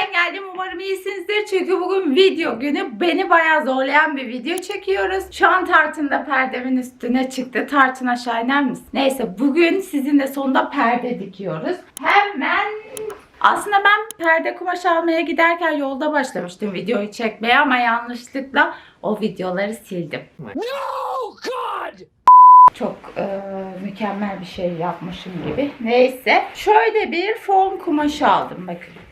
ben geldim. Umarım iyisinizdir. Çünkü bugün video günü. Beni bayağı zorlayan bir video çekiyoruz. Şu an tartında perdemin üstüne çıktı. Tartın aşağı iner misin? Neyse bugün sizinle sonunda perde dikiyoruz. Hemen aslında ben perde kumaş almaya giderken yolda başlamıştım videoyu çekmeye ama yanlışlıkla o videoları sildim. No, God! Çok e, mükemmel bir şey yapmışım gibi. Neyse. Şöyle bir fon kumaşı aldım bakın.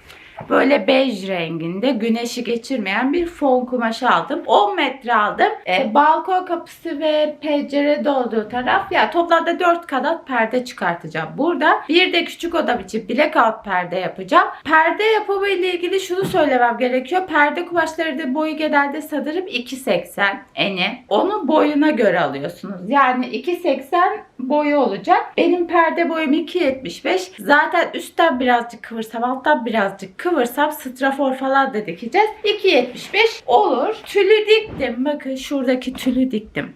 Böyle bej renginde güneşi geçirmeyen bir fon kumaşı aldım. 10 metre aldım. E, balkon kapısı ve pencerede olduğu taraf ya toplamda 4 kanat perde çıkartacağım. Burada bir de küçük odam için blackout perde yapacağım. Perde yapımı ile ilgili şunu söylemem gerekiyor. Perde kumaşları da boyu genelde sanırım 2.80 eni. Onu boyuna göre alıyorsunuz. Yani 2.80 boyu olacak. Benim perde boyum 2.75. Zaten üstten birazcık kıvırsam alttan birazcık kıvırsam strafor falan da dikeceğiz. 2.75 olur. Tülü diktim. Bakın şuradaki tülü diktim.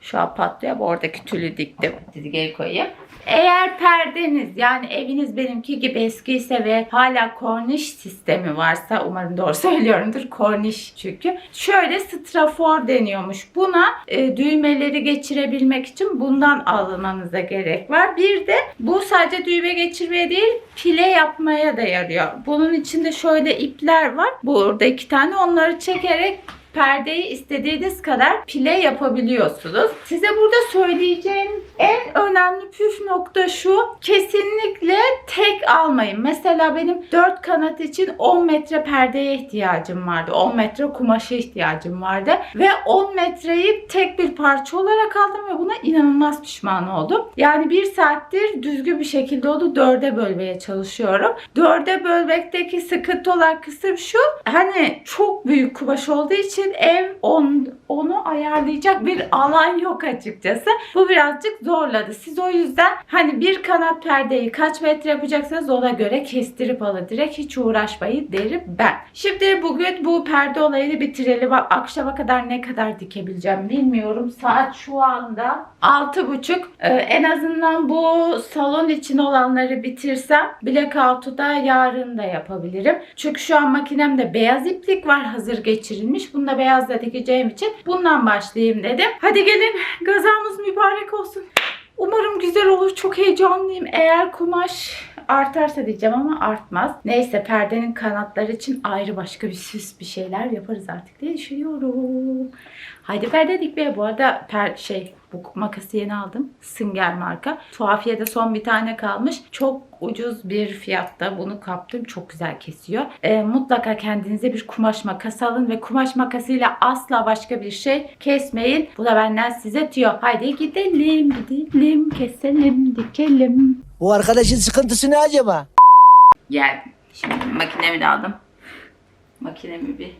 Şu an patlıyor ama oradaki tülü diktim. Dizgeyi koyayım. Eğer perdeniz yani eviniz benimki gibi eskiyse ve hala korniş sistemi varsa umarım doğru söylüyorumdur. Korniş çünkü. Şöyle strafor deniyormuş. Buna e, düğmeleri geçirebilmek için bundan almanıza gerek var. Bir de bu sadece düğme geçirmeye değil pile yapmaya da yarıyor. Bunun içinde şöyle ipler var. Burada iki tane onları çekerek perdeyi istediğiniz kadar pile yapabiliyorsunuz. Size burada söyleyeceğim en önemli püf nokta şu. Kesinlikle tek almayın. Mesela benim 4 kanat için 10 metre perdeye ihtiyacım vardı. 10 metre kumaşa ihtiyacım vardı. Ve 10 metreyi tek bir parça olarak aldım ve buna inanılmaz pişman oldum. Yani bir saattir düzgün bir şekilde onu dörde bölmeye çalışıyorum. Dörde bölmekteki sıkıntı olan kısım şu. Hani çok büyük kumaş olduğu için ev on, onu ayarlayacak bir alan yok açıkçası. Bu birazcık zorladı. Siz o yüzden hani bir kanat perdeyi kaç metre yapacaksanız ona göre kestirip alın. Direkt hiç uğraşmayın derim ben. Şimdi bugün bu perde olayını bitirelim. Akşama kadar ne kadar dikebileceğim bilmiyorum. Saat şu anda 6.30. Ee, en azından bu salon için olanları bitirsem blackout'u da yarın da yapabilirim. Çünkü şu an makinemde beyaz iplik var hazır geçirilmiş. Bunu da beyazla dikeceğim için bundan başlayayım dedim. Hadi gelin gazamız mübarek olsun. Umarım güzel olur. Çok heyecanlıyım. Eğer kumaş artarsa diyeceğim ama artmaz. Neyse perdenin kanatları için ayrı başka bir süs bir şeyler yaparız artık diye düşünüyorum. Haydi perde dikmeye. Bu arada per şey bu makası yeni aldım. Singer marka. Tuhafiye'de son bir tane kalmış. Çok ucuz bir fiyatta bunu kaptım. Çok güzel kesiyor. Ee, mutlaka kendinize bir kumaş makası alın ve kumaş makasıyla asla başka bir şey kesmeyin. Bu da benden size tüyo. Haydi gidelim, gidelim, keselim, dikelim. Bu arkadaşın sıkıntısı ne acaba? Gel. Şimdi makinemi de aldım. Makinemi bir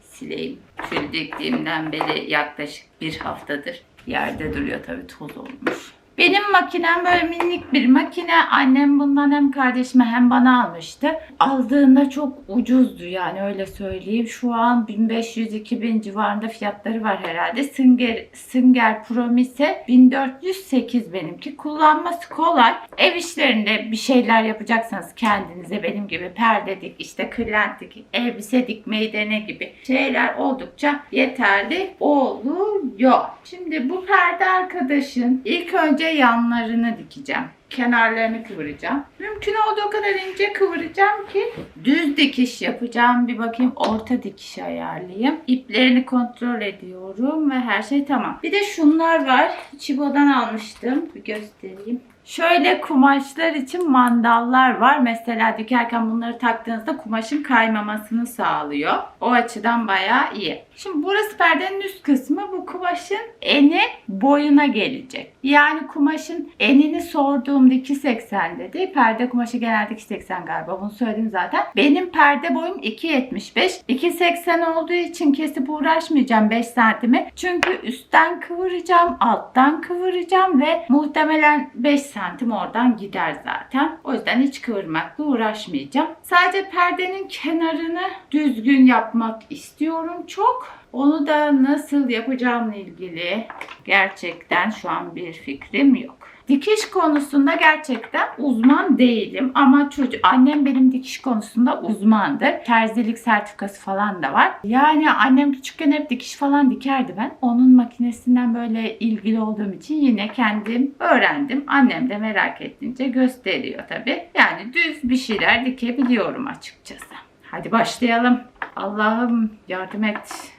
sileyim. Tül diktiğimden beri yaklaşık bir haftadır yerde duruyor tabii toz olmuş. Benim makinem böyle minik bir makine. Annem bundan hem kardeşime hem bana almıştı. Aldığında çok ucuzdu yani öyle söyleyeyim. Şu an 1500-2000 civarında fiyatları var herhalde. Singer, Singer Promise 1408 benimki. Kullanması kolay. Ev işlerinde bir şeyler yapacaksanız kendinize benim gibi perde dik, işte kırlent dik, elbise dikmeyi dene gibi şeyler oldukça yeterli oluyor. Şimdi bu perde arkadaşın ilk önce yanlarını dikeceğim. Kenarlarını kıvıracağım. Mümkün olduğu kadar ince kıvıracağım ki düz dikiş yapacağım. Bir bakayım orta dikiş ayarlayayım. İplerini kontrol ediyorum ve her şey tamam. Bir de şunlar var. Çibo'dan almıştım. Bir göstereyim. Şöyle kumaşlar için mandallar var. Mesela dikerken bunları taktığınızda kumaşın kaymamasını sağlıyor. O açıdan bayağı iyi. Şimdi burası perdenin üst kısmı. Bu kumaşın eni boyuna gelecek. Yani kumaşın enini sorduğumda 2.80 dedi. Perde kumaşı genelde 2.80 galiba. Bunu söyledim zaten. Benim perde boyum 2.75. 2.80 olduğu için kesip uğraşmayacağım 5 santimi. Çünkü üstten kıvıracağım, alttan kıvıracağım ve muhtemelen 5 santim oradan gider zaten. O yüzden hiç kıvırmakla uğraşmayacağım. Sadece perdenin kenarını düzgün yapmak istiyorum çok. Onu da nasıl yapacağımla ilgili gerçekten şu an bir fikrim yok. Dikiş konusunda gerçekten uzman değilim ama çocuk annem benim dikiş konusunda uzmandır. Terzilik sertifikası falan da var. Yani annem küçükken hep dikiş falan dikerdi ben. Onun makinesinden böyle ilgili olduğum için yine kendim öğrendim. Annem de merak ettince gösteriyor tabii. Yani düz bir şeyler dikebiliyorum açıkçası. Hadi başlayalım. Allah'ım yardım et.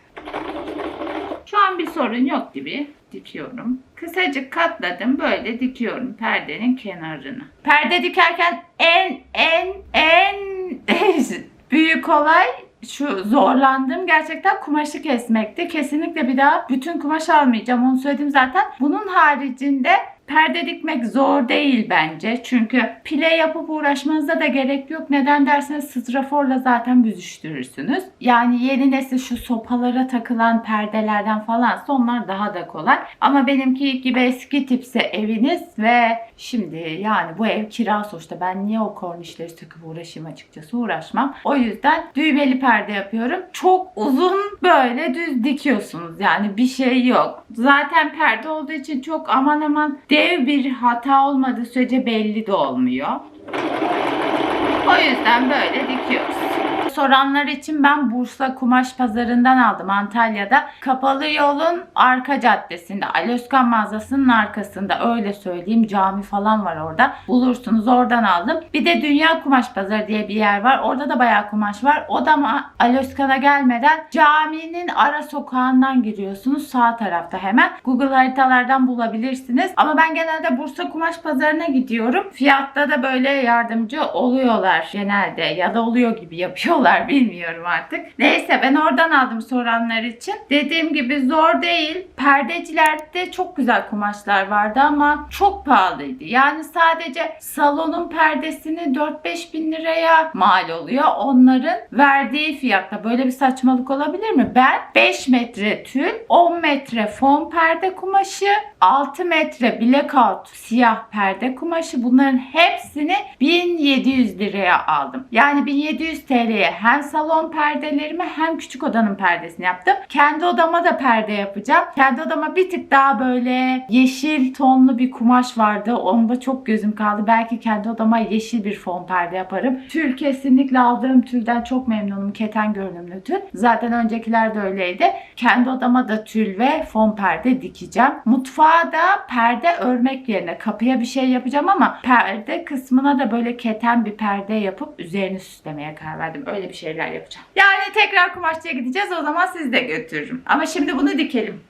Şu an bir sorun yok gibi dikiyorum. Kısacık katladım böyle dikiyorum perdenin kenarını. Perde dikerken en en en büyük olay şu zorlandığım gerçekten kumaşı kesmekti. Kesinlikle bir daha bütün kumaş almayacağım onu söyledim zaten. Bunun haricinde Perde dikmek zor değil bence. Çünkü pile yapıp uğraşmanıza da gerek yok. Neden derseniz straforla zaten büzüştürürsünüz. Yani yeni nesil şu sopalara takılan perdelerden falansa onlar daha da kolay. Ama benimki gibi eski tipse eviniz ve şimdi yani bu ev kira sonuçta. Ben niye o kornişleri takıp uğraşayım açıkçası uğraşmam. O yüzden düğmeli perde yapıyorum. Çok uzun böyle düz dikiyorsunuz. Yani bir şey yok. Zaten perde olduğu için çok aman aman dev bir hata olmadığı sürece belli de olmuyor. O yüzden böyle dikiyoruz. Soranlar için ben Bursa Kumaş Pazarı'ndan aldım Antalya'da. Kapalı yolun arka caddesinde. Ali Özkan mağazasının arkasında öyle söyleyeyim. Cami falan var orada. Bulursunuz oradan aldım. Bir de Dünya Kumaş Pazarı diye bir yer var. Orada da bayağı kumaş var. O da ama Ali Özkan'a gelmeden caminin ara sokağından giriyorsunuz. Sağ tarafta hemen. Google haritalardan bulabilirsiniz. Ama ben genelde Bursa Kumaş Pazarı'na gidiyorum. Fiyatta da böyle yardımcı oluyorlar genelde. Ya da oluyor gibi yapıyorlar bilmiyorum artık. Neyse ben oradan aldım soranlar için. Dediğim gibi zor değil. Perdecilerde çok güzel kumaşlar vardı ama çok pahalıydı. Yani sadece salonun perdesini 4-5 bin liraya mal oluyor. Onların verdiği fiyatta böyle bir saçmalık olabilir mi? Ben 5 metre tül, 10 metre fon perde kumaşı, 6 metre blackout siyah perde kumaşı bunların hepsini 1700 liraya aldım. Yani 1700 TL'ye hem salon perdelerimi hem küçük odanın perdesini yaptım. Kendi odama da perde yapacağım. Kendi odama bir tık daha böyle yeşil tonlu bir kumaş vardı. Onda çok gözüm kaldı. Belki kendi odama yeşil bir fon perde yaparım. Tül kesinlikle aldığım tülden çok memnunum. Keten görünümlü tül. Zaten öncekiler de öyleydi. Kendi odama da tül ve fon perde dikeceğim. Mutfağa da perde örmek yerine kapıya bir şey yapacağım ama perde kısmına da böyle keten bir perde yapıp üzerini süslemeye karar verdim. Öyle bir şeyler yapacağım. Yani tekrar kumaşçıya gideceğiz. O zaman sizi de götürürüm. Ama şimdi bunu dikelim.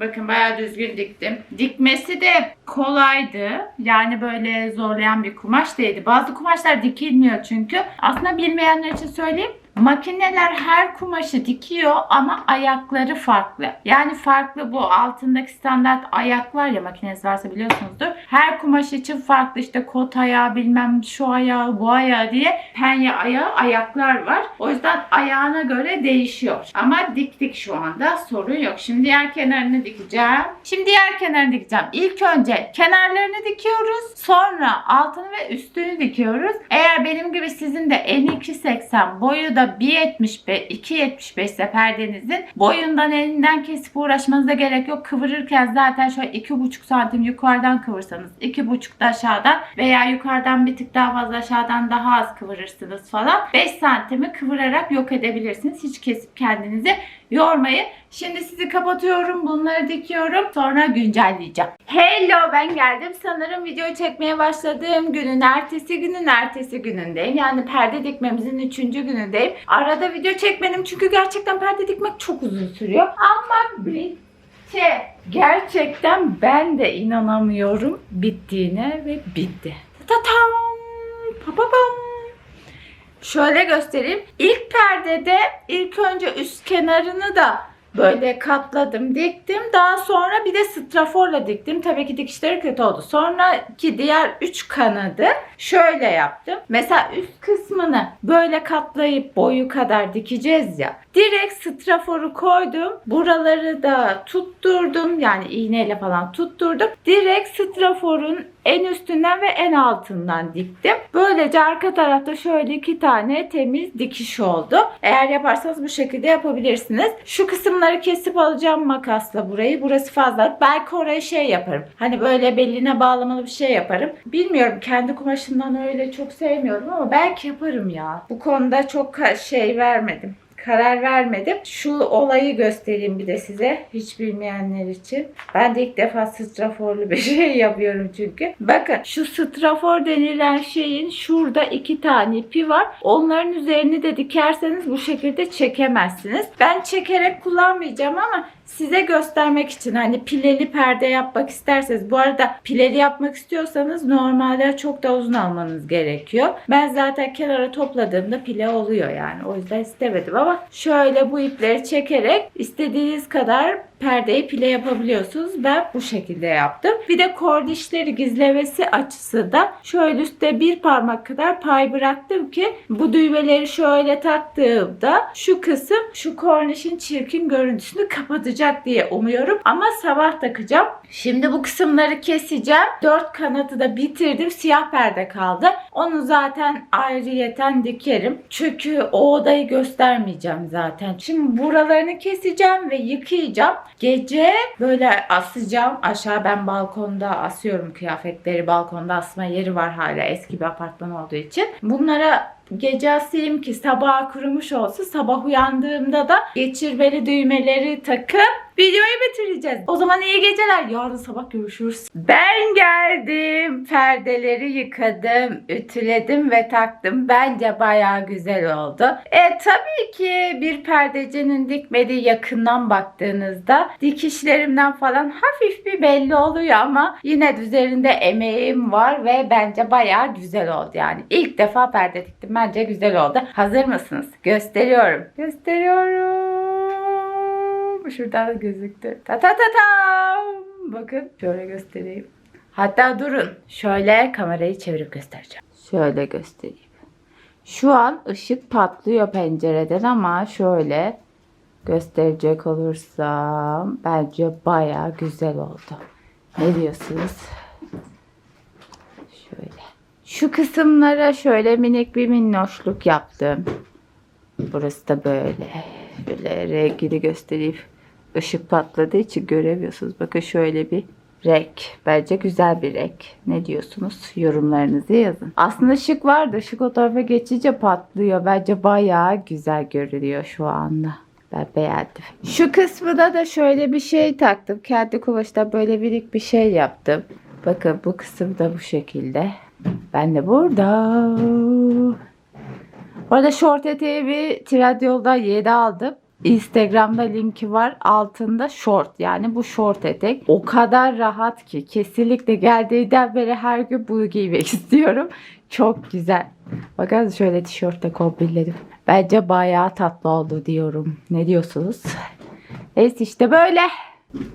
Bakın bayağı düzgün diktim. Dikmesi de kolaydı. Yani böyle zorlayan bir kumaş değildi. Bazı kumaşlar dikilmiyor çünkü. Aslında bilmeyenler için söyleyeyim. Makineler her kumaşı dikiyor ama ayakları farklı. Yani farklı bu altındaki standart ayak var ya makineniz varsa biliyorsunuzdur. Her kumaş için farklı işte kot ayağı bilmem şu ayağı bu ayağı diye penye ayağı ayaklar var. O yüzden ayağına göre değişiyor. Ama diktik şu anda sorun yok. Şimdi diğer kenarını dikeceğim. Şimdi diğer kenarını dikeceğim. İlk önce kenarlarını dikiyoruz. Sonra altını ve üstünü dikiyoruz. Eğer benim gibi sizin de en 2.80 boyu da 1.75 2.75 ise perdenizin boyundan elinden kesip uğraşmanıza gerek yok. Kıvırırken zaten şöyle 2.5 santim yukarıdan kıvırsanız 2.5 da aşağıdan veya yukarıdan bir tık daha fazla aşağıdan daha az kıvırırsınız falan. 5 santimi kıvırarak yok edebilirsiniz. Hiç kesip kendinizi yormayın. Şimdi sizi kapatıyorum. Bunları dikiyorum. Sonra güncelleyeceğim. Hello ben geldim. Sanırım videoyu çekmeye başladığım günün ertesi günün ertesi günündeyim. Yani perde dikmemizin üçüncü günündeyim. Arada video çekmedim çünkü gerçekten perde dikmek çok uzun sürüyor. Ama bitti. Gerçekten ben de inanamıyorum bittiğine ve bitti. Tatam. Papapam. Şöyle göstereyim. İlk perdede ilk önce üst kenarını da Böyle katladım, diktim. Daha sonra bir de straforla diktim. Tabii ki dikişleri kötü oldu. Sonraki diğer üç kanadı şöyle yaptım. Mesela üst kısmını böyle katlayıp boyu kadar dikeceğiz ya. Direkt straforu koydum. Buraları da tutturdum. Yani iğneyle falan tutturdum. Direkt straforun en üstünden ve en altından diktim. Böylece arka tarafta şöyle iki tane temiz dikiş oldu. Eğer yaparsanız bu şekilde yapabilirsiniz. Şu kısımları kesip alacağım makasla burayı. Burası fazla. Belki oraya şey yaparım. Hani böyle beline bağlamalı bir şey yaparım. Bilmiyorum kendi kumaşından öyle çok sevmiyorum ama belki yaparım ya. Bu konuda çok şey vermedim karar vermedim. Şu olayı göstereyim bir de size. Hiç bilmeyenler için. Ben de ilk defa straforlu bir şey yapıyorum çünkü. Bakın şu strafor denilen şeyin şurada iki tane ipi var. Onların üzerini de dikerseniz bu şekilde çekemezsiniz. Ben çekerek kullanmayacağım ama size göstermek için hani pileli perde yapmak isterseniz bu arada pileli yapmak istiyorsanız normalde çok da uzun almanız gerekiyor. Ben zaten kenara topladığımda pile oluyor yani. O yüzden istemedim ama şöyle bu ipleri çekerek istediğiniz kadar perdeyi pile yapabiliyorsunuz. Ben bu şekilde yaptım. Bir de kordişleri gizlemesi açısı da şöyle üstte bir parmak kadar pay bıraktım ki bu düğmeleri şöyle taktığımda şu kısım şu kornişin çirkin görüntüsünü kapatacak diye umuyorum. Ama sabah takacağım. Şimdi bu kısımları keseceğim. Dört kanadı da bitirdim. Siyah perde kaldı. Onu zaten ayrıyeten dikerim. Çünkü o odayı göstermeyeceğim zaten. Şimdi buralarını keseceğim ve yıkayacağım. Gece böyle asacağım. Aşağı ben balkonda asıyorum kıyafetleri. Balkonda asma yeri var hala eski bir apartman olduğu için. Bunlara gece asayım ki sabah kurumuş olsun. Sabah uyandığımda da geçirmeli düğmeleri takıp videoyu bitireceğiz. O zaman iyi geceler. Yarın sabah görüşürüz. Ben geldim. Perdeleri yıkadım, ütüledim ve taktım. Bence bayağı güzel oldu. E tabii ki bir perdecinin dikmediği yakından baktığınızda dikişlerimden falan hafif bir belli oluyor ama yine de üzerinde emeğim var ve bence bayağı güzel oldu yani. İlk defa perde diktim. Bence güzel oldu. Hazır mısınız? Gösteriyorum. Gösteriyorum. Şuradan da gözüktü. Ta ta ta ta. Bakın şöyle göstereyim. Hatta durun. Şöyle kamerayı çevirip göstereceğim. Şöyle göstereyim. Şu an ışık patlıyor pencereden ama şöyle gösterecek olursam bence baya güzel oldu. Ne diyorsunuz? Şöyle. Şu kısımlara şöyle minik bir minnoşluk yaptım. Burası da böyle. Böyle rengini göstereyim. Işık patladığı için göremiyorsunuz. Bakın şöyle bir renk. Bence güzel bir renk. Ne diyorsunuz? Yorumlarınızı yazın. Aslında ışık vardı. Işık o tarafa geçince patlıyor. Bence bayağı güzel görünüyor şu anda. Ben beğendim. Şu kısmına da şöyle bir şey taktım. Kendi kumaştan böyle minik bir şey yaptım. Bakın bu kısım da bu şekilde. Ben de burada. Bu arada short eteği bir Trendyol'da 7 aldım. Instagram'da linki var. Altında short yani bu short etek. O kadar rahat ki kesinlikle geldiğinden beri her gün bunu giymek istiyorum. Çok güzel. Bakın şöyle tişörtle kombinledim. Bence bayağı tatlı oldu diyorum. Ne diyorsunuz? Neyse işte böyle.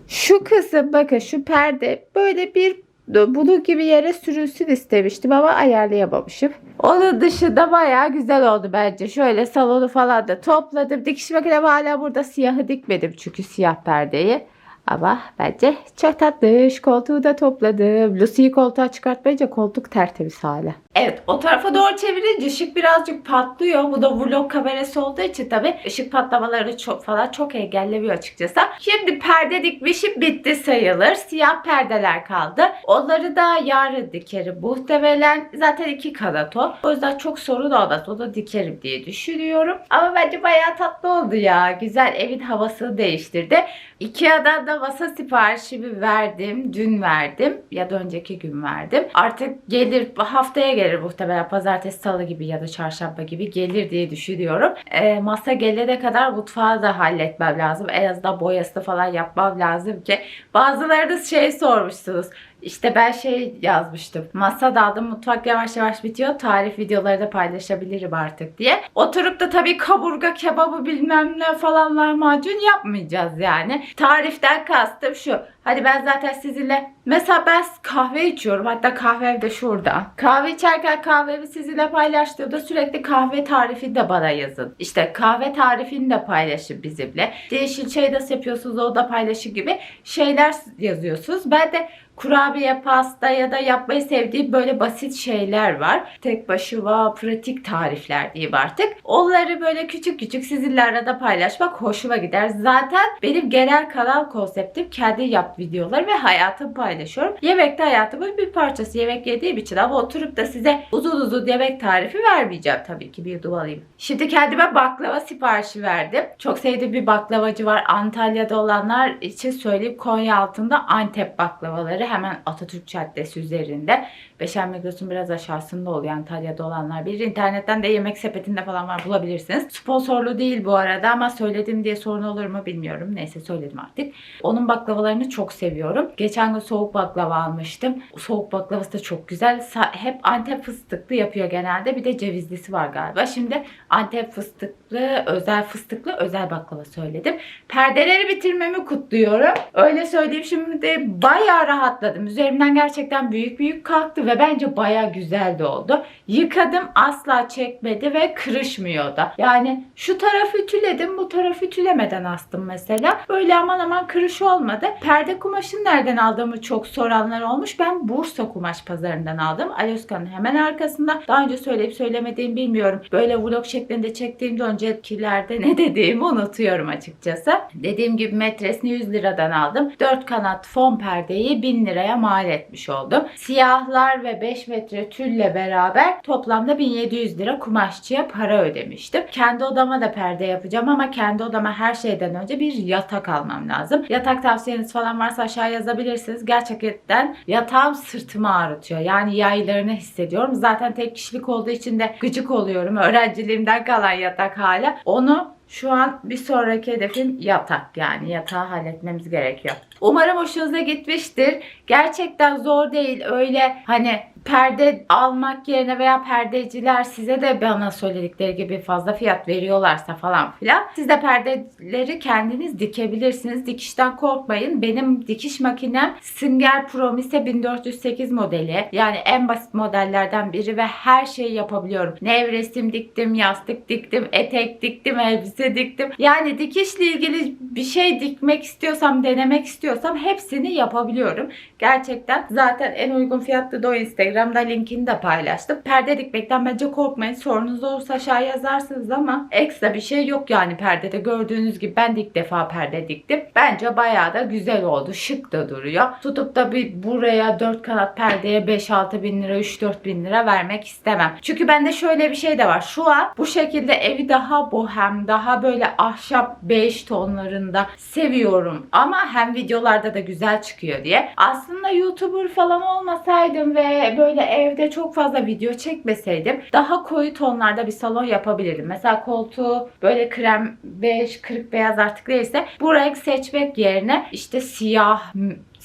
Şu kısım bakın şu perde böyle bir bunu gibi yere sürülsün istemiştim ama ayarlayamamışım. Onun dışında bayağı güzel oldu bence. Şöyle salonu falan da topladım. Dikiş makinem hala burada siyahı dikmedim çünkü siyah perdeyi. Ama bence çok tatlı. Şu koltuğu da topladım. Lucy'yi koltuğa çıkartmayınca koltuk tertemiz hala. Evet o tarafa doğru çevirince ışık birazcık patlıyor. Bu da vlog kamerası olduğu için tabii ışık patlamaları çok falan çok engellemiyor açıkçası. Şimdi perde dikmişim bitti sayılır. Siyah perdeler kaldı. Onları da yarın dikerim. Muhtemelen zaten iki kanat o. O yüzden çok sorun olmaz. Onu dikerim diye düşünüyorum. Ama bence bayağı tatlı oldu ya. Güzel evin havasını değiştirdi. Ikea'dan da masa siparişimi verdim. Dün verdim. Ya da önceki gün verdim. Artık gelir haftaya gelir muhtemelen. Pazartesi, salı gibi ya da çarşamba gibi gelir diye düşünüyorum. Ee, masa gelene kadar mutfağı da halletmem lazım. En azından boyasını falan yapmam lazım ki. Bazıları da şey sormuşsunuz. İşte ben şey yazmıştım. Masa daldım mutfak yavaş yavaş bitiyor. Tarif videoları da paylaşabilirim artık diye. Oturup da tabii kaburga kebabı bilmem ne falan lahmacun yapmayacağız yani. Tariften kastım şu. Hadi ben zaten sizinle mesela ben kahve içiyorum. Hatta kahve de şurada. Kahve içerken kahvemi sizinle paylaştığımda sürekli kahve tarifi de bana yazın. İşte kahve tarifini de paylaşın bizimle. Değişik şey nasıl yapıyorsunuz o da paylaşın gibi şeyler yazıyorsunuz. Ben de kurabiye, pasta ya da yapmayı sevdiğim böyle basit şeyler var. Tek başıma pratik tarifler diyeyim artık. Onları böyle küçük küçük sizinle arada paylaşmak hoşuma gider. Zaten benim genel kanal konseptim kendi yap videoları ve hayatımı paylaşıyorum. Yemek de hayatımın bir parçası. Yemek yediğim için ama oturup da size uzun uzun yemek tarifi vermeyeceğim tabii ki bir yudum alayım. Şimdi kendime baklava siparişi verdim. Çok sevdiğim bir baklavacı var. Antalya'da olanlar için söyleyeyim Konya altında Antep baklavaları hemen Atatürk Caddesi üzerinde. Beşer Migros'un biraz aşağısında oluyor Antalya'da olanlar bilir. İnternetten de yemek sepetinde falan var bulabilirsiniz. Sponsorlu değil bu arada ama söyledim diye sorun olur mu bilmiyorum. Neyse söyledim artık. Onun baklavalarını çok seviyorum. Geçen gün soğuk baklava almıştım. Soğuk baklavası da çok güzel. Hep Antep fıstıklı yapıyor genelde. Bir de cevizlisi var galiba. Şimdi Antep fıstıklı, özel fıstıklı özel baklava söyledim. Perdeleri bitirmemi kutluyorum. Öyle söyleyeyim şimdi bayağı rahatladım. Üzerimden gerçekten büyük büyük kalktı ve bence bayağı güzel de oldu. Yıkadım asla çekmedi ve kırışmıyor da. Yani şu tarafı ütüledim bu tarafı ütülemeden astım mesela. Böyle aman aman kırış olmadı. Perde kumaşını nereden aldığımı çok soranlar olmuş. Ben Bursa kumaş pazarından aldım. Alyoska'nın hemen arkasında. Daha önce söyleyip söylemediğimi bilmiyorum. Böyle vlog şeklinde çektiğimde öncekilerde ne dediğimi unutuyorum açıkçası. Dediğim gibi metresini 100 liradan aldım. 4 kanat fon perdeyi 1000 liraya mal etmiş oldum. Siyahlar ve 5 metre tülle beraber toplamda 1700 lira kumaşçıya para ödemiştim. Kendi odama da perde yapacağım ama kendi odama her şeyden önce bir yatak almam lazım. Yatak tavsiyeniz falan varsa aşağı yazabilirsiniz. Gerçekten yatağım sırtımı ağrıtıyor. Yani yaylarını hissediyorum. Zaten tek kişilik olduğu için de gıcık oluyorum. Öğrenciliğimden kalan yatak hala. Onu şu an bir sonraki hedefim yatak yani yatağı halletmemiz gerekiyor. Umarım hoşunuza gitmiştir. Gerçekten zor değil öyle hani perde almak yerine veya perdeciler size de bana söyledikleri gibi fazla fiyat veriyorlarsa falan filan siz de perdeleri kendiniz dikebilirsiniz. Dikişten korkmayın. Benim dikiş makinem Singer Promise 1408 modeli. Yani en basit modellerden biri ve her şeyi yapabiliyorum. Nevresim diktim, yastık diktim, etek diktim, elbise diktim. Yani dikişle ilgili bir şey dikmek istiyorsam, denemek istiyorsam hepsini yapabiliyorum. Gerçekten zaten en uygun fiyatlı da o Instagram'da linkini de paylaştım. Perde dikmekten bence korkmayın. Sorunuz olursa aşağı yazarsınız ama ekstra bir şey yok yani perdede. Gördüğünüz gibi ben de ilk defa perde diktim. Bence bayağı da güzel oldu. Şık da duruyor. Tutup da bir buraya 4 kanat perdeye 5-6 bin lira 3-4 bin lira vermek istemem. Çünkü bende şöyle bir şey de var. Şu an bu şekilde evi daha bohem, daha böyle ahşap beige tonlarında seviyorum. Ama hem videolarda da güzel çıkıyor diye. Aslında YouTuber falan olmasaydım ve böyle evde çok fazla video çekmeseydim daha koyu tonlarda bir salon yapabilirdim. Mesela koltuğu böyle krem bej, kırık beyaz artık neyse bu renk seçmek yerine işte siyah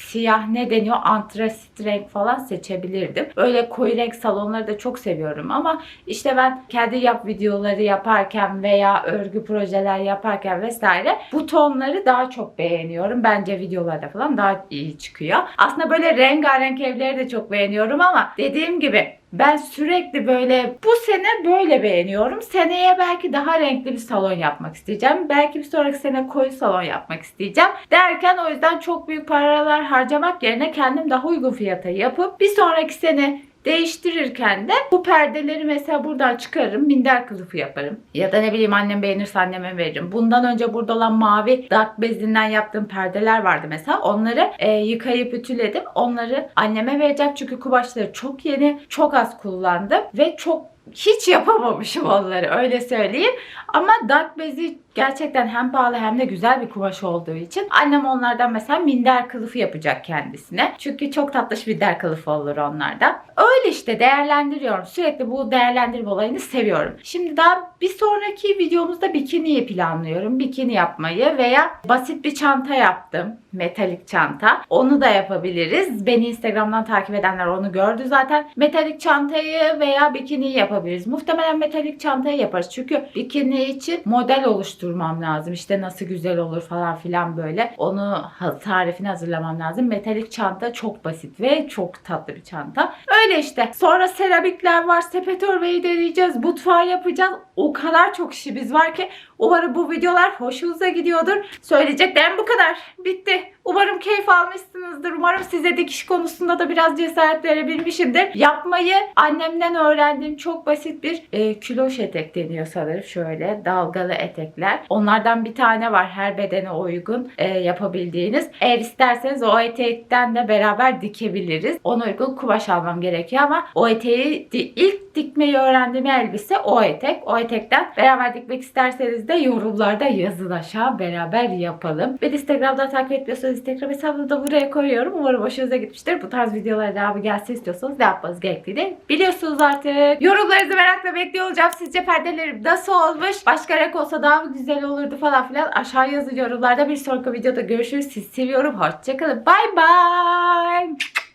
siyah ne deniyor antrasit renk falan seçebilirdim. Öyle koyu renk salonları da çok seviyorum ama işte ben kendi yap videoları yaparken veya örgü projeler yaparken vesaire bu tonları daha çok beğeniyorum. Bence videolarda falan daha iyi çıkıyor. Aslında böyle rengarenk evleri de çok beğeniyorum ama dediğim gibi ben sürekli böyle bu sene böyle beğeniyorum. Seneye belki daha renkli bir salon yapmak isteyeceğim. Belki bir sonraki sene koyu salon yapmak isteyeceğim. Derken o yüzden çok büyük paralar harcamak yerine kendim daha uygun fiyata yapıp bir sonraki sene değiştirirken de bu perdeleri mesela buradan çıkarırım. Minder kılıfı yaparım. Ya da ne bileyim annem beğenirse anneme veririm. Bundan önce burada olan mavi dak bezinden yaptığım perdeler vardı mesela. Onları e, yıkayıp ütüledim. Onları anneme vereceğim. Çünkü kumaşları çok yeni. Çok az kullandım. Ve çok hiç yapamamışım onları öyle söyleyeyim. Ama dak bezi Gerçekten hem pahalı hem de güzel bir kumaş olduğu için annem onlardan mesela minder kılıfı yapacak kendisine. Çünkü çok tatlış minder kılıfı olur onlardan. Öyle işte değerlendiriyorum. Sürekli bu değerlendirme olayını seviyorum. Şimdi daha bir sonraki videomuzda bikiniyi planlıyorum. Bikini yapmayı veya basit bir çanta yaptım. Metalik çanta. Onu da yapabiliriz. Beni Instagram'dan takip edenler onu gördü zaten. Metalik çantayı veya bikiniyi yapabiliriz. Muhtemelen metalik çantayı yaparız. Çünkü bikini için model oluşturmam lazım. İşte nasıl güzel olur falan filan böyle. Onu tarifini hazırlamam lazım. Metalik çanta çok basit ve çok tatlı bir çanta. Öyle işte. Sonra seramikler var. Sepet örmeyi deneyeceğiz. Mutfağı yapacağız. O kadar çok işimiz var ki umarım bu videolar hoşunuza gidiyordur. Söyleyeceklerim bu kadar. Bitti. Umarım keyif almışsınızdır. Umarım size dikiş konusunda da biraz cesaret verebilmişimdir. Yapmayı annemden öğrendiğim çok basit bir e, küloş etek deniyor sanırım. Şöyle dalgalı etekler. Onlardan bir tane var her bedene uygun e, yapabildiğiniz. Eğer isterseniz o etekten de beraber dikebiliriz. Ona uygun kumaş almam gerekiyor ama o eteği ilk dikmeyi öğrendiğim elbise o etek. O etekten beraber dikmek isterseniz de yorumlarda yazın aşağı beraber yapalım. Beni Instagram'dan takip etmiyorsanız Instagram hesabını da buraya koyuyorum. Umarım hoşunuza gitmiştir. Bu tarz videolar devamı gelsin istiyorsanız ne yapmanız gerektiğini biliyorsunuz artık. Yorumlarınızı merakla bekliyor olacağım. Sizce perdelerim nasıl olmuş? Başka renk olsa daha mı güzel olurdu falan filan. Aşağı yazın yorumlarda. Bir sonraki videoda görüşürüz. Sizi seviyorum. Hoşçakalın. Bye bye.